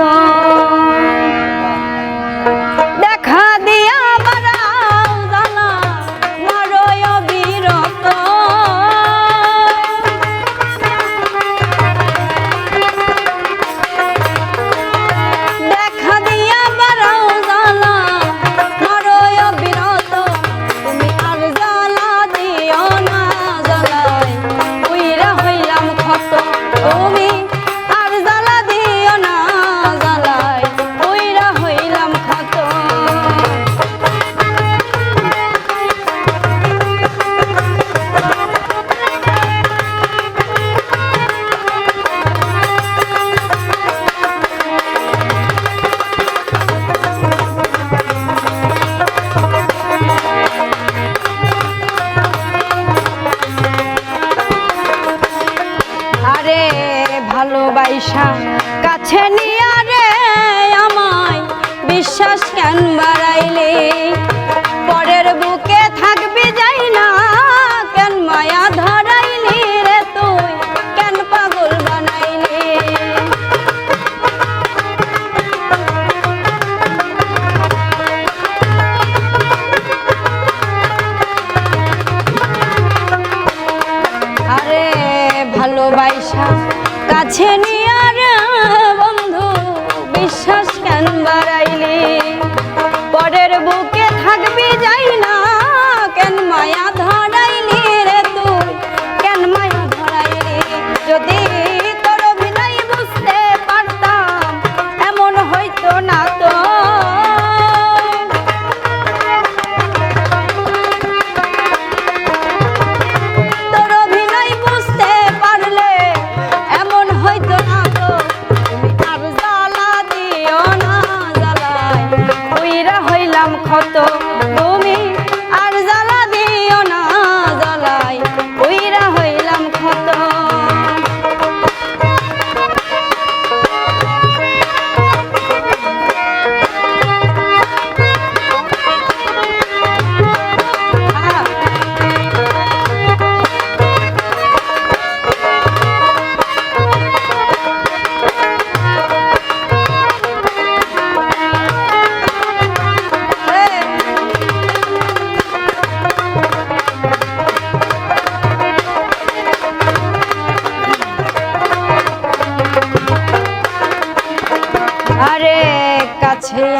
দা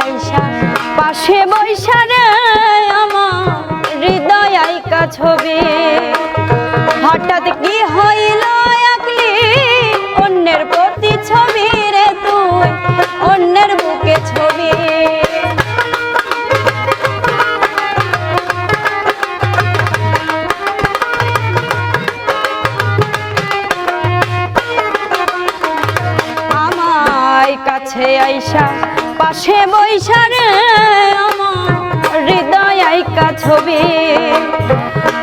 বৈশা পাশে বৈশা আমার হৃদয় আইকা ছবি। হঠাৎ কি হইল একলি অন্যের প্রতি ছবি রে তুই, অন্যের বুকে ছবি। আমায় কাছে আইসা পাশে বৈশারে আমার হৃদয় আইকা ছবি।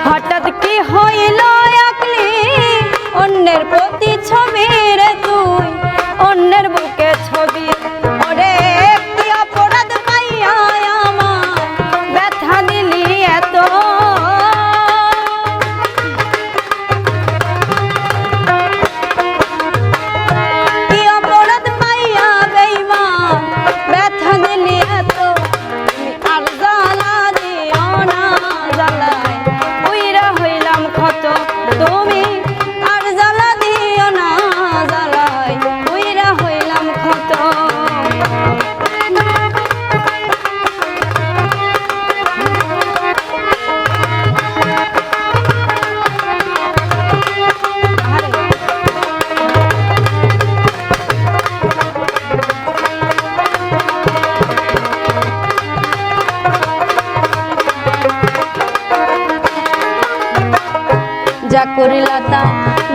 হঠাৎ কি হইল অন্যের প্রতি? তুমি যা করলা তা।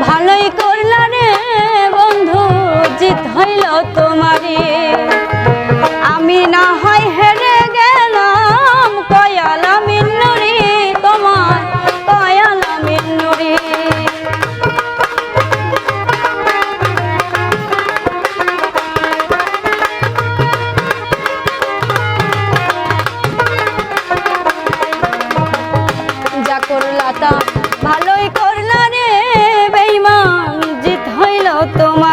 ভালোই করলা রে বন্ধু জিত হইল তোমারে তোমার